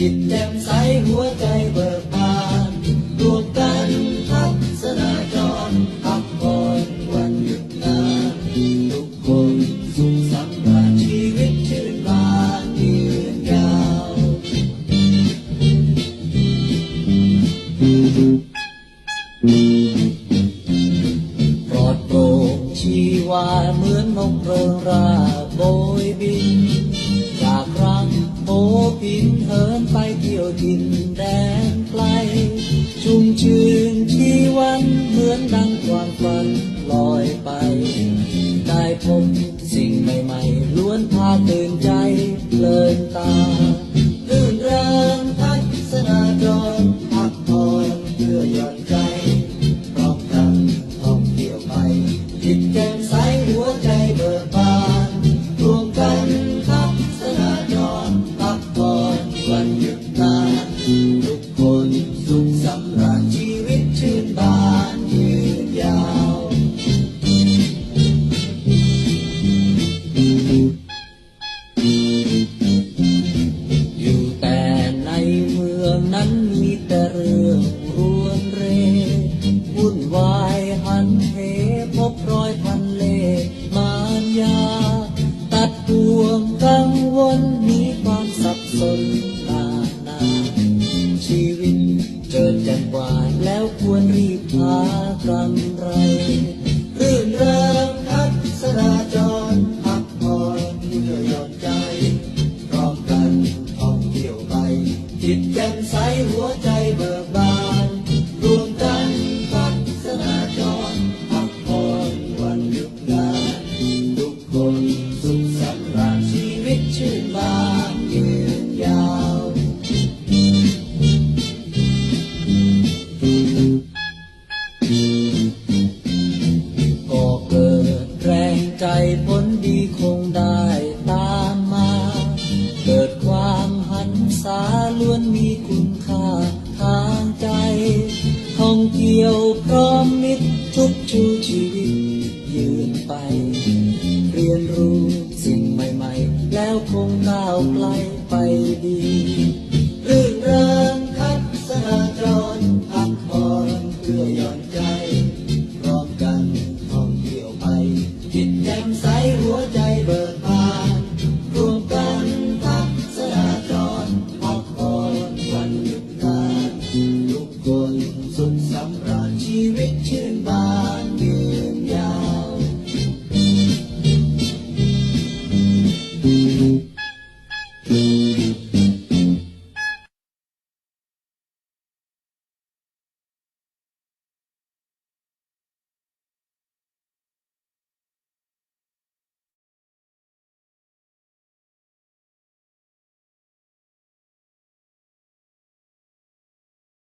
จ่มใสหัวใจเบิกบานรวมกันทัศนาจรพักผ่อนวันหยุดงานทุกคนสุขสำราชีวิตชื่นบานยืนยาวปลอดโปร่งชีวาเหมือนนกเริงราโบยบิน พินเหินไปเที่ยวดินแดนไกล ชุ่มชื่นชีวันเหมือนดังความฝันลอยไป ได้พบสิ่งใหม่ๆ ล้วนพาตื่นใจเลินตารื่นเริงทัศนาจรพักผ่อนเพื่อหย่อนใจพร้อมกันท่องเที่ยวไปจิตแจ่ ชีวิตเจิดจ่มกว่าแล้วควรรีบหากำไร รื่นเริงทัศนาจรพักผ่อนเพื่อยอนใจพร้อมกันท่องเที่ยวไป จิตแจ่มใสหัวใจเบิกบาน รวมกันพัฒนาจรพักผ่อนวันหยุดงานทุกคนสุขสำราญชีวิตชื่นบาน งเกี่ยวพร้อมมิตรทุกชูชีวิตยืนไป เรียนรู้สิ่งใหม่ๆ แล้วคงก้าวไกลไปดีรื่นงเริงคัดสหกรณ์พักผ่อนเพื่อย่อนใจพร้อมกันท่องเที่ยวไปจิตแจ่มใส 你。